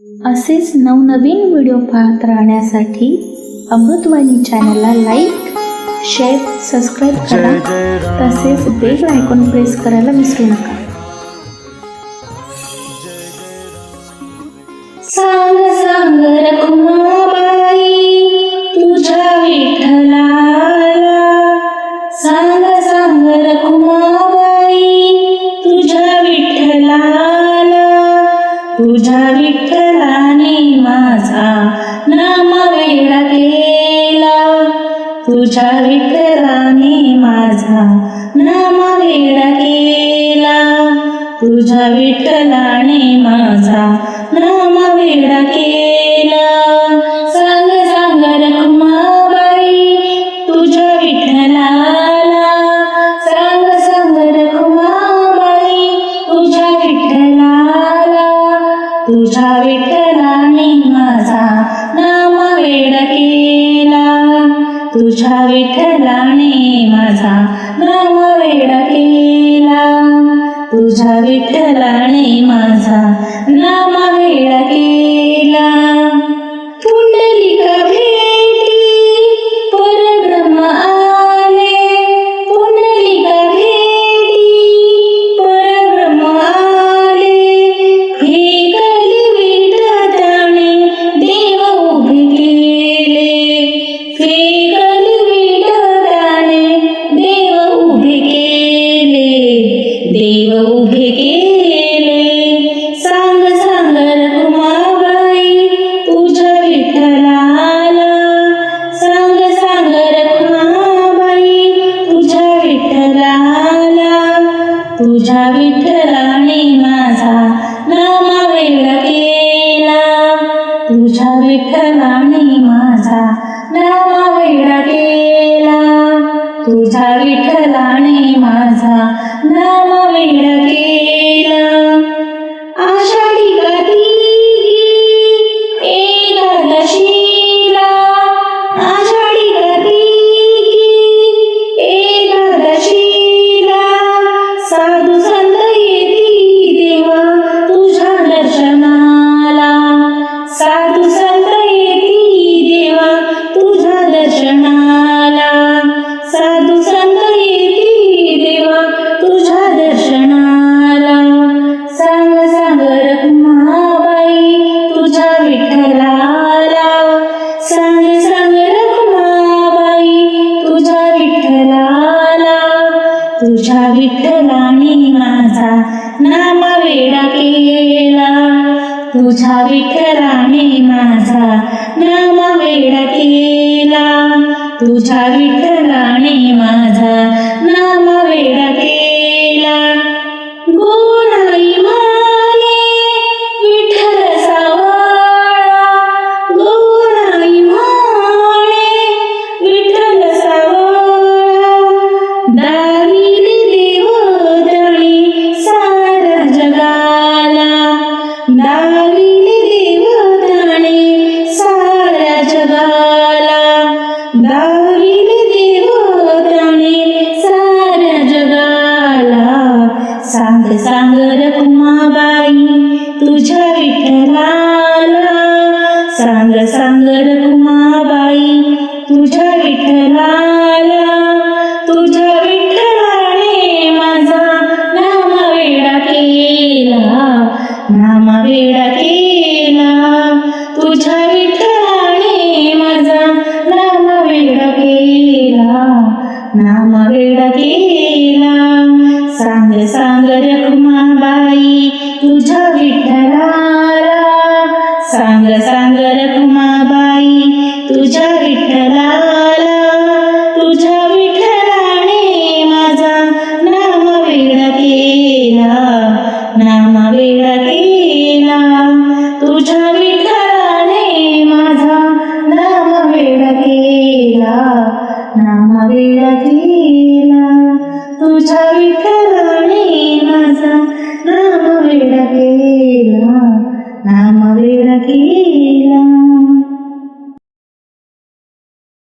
असेच नवनवीन व्हिडिओ पाहत राहण्यासाठी अमृतवाणी चॅनलला लाईक शेअर सबस्क्राईब करा. तसेच बेल आयकॉन प्रेस करायला विसरू नका. तुझ्या विठ्ठलाने माझा नाम वेळा केला. तुझ्या विठ्ठलाने माझा नाम वेळा केला. तुझ्या विठ्ठलाने माझा नाम वेळा केला. तुझ्या विठ्ठलाने माझा नाम वेडा केला. तुझ्या विठ्ठलाने माझा नाम वेडा देव उभे केले. सांग सांग रखुमाबाई तुझ्या विठ्ठलाला. सांग सांग रखुमाबाई तुझ्या विठ्ठलाला. तुझ्या विठ्ठलाने माझा नाम वेगळा केला. तुझ्या विठ्ठलाने माझा नाम वेगळा केला. तुझ्या विठ्ठलाने माझा नाम तुझ्या विठ्ठलाने माझा नाम वेडा केला. तुझ्या विठ्ठलाने माझा नाम वेडा केला. तुझ्या विठ्ठलाने माझा नाम वेडा केला. दाविले देवताने सारा जगाला. दाविले देवताने साऱ्या जगाला. सांग सांग रखुमाबाई तुझ्या विठ्ठलाला नाम वेडा केला सांग सांग रखुमाबाई तुझ्या विठ्ठलाला. सांग सांग रखुमा केला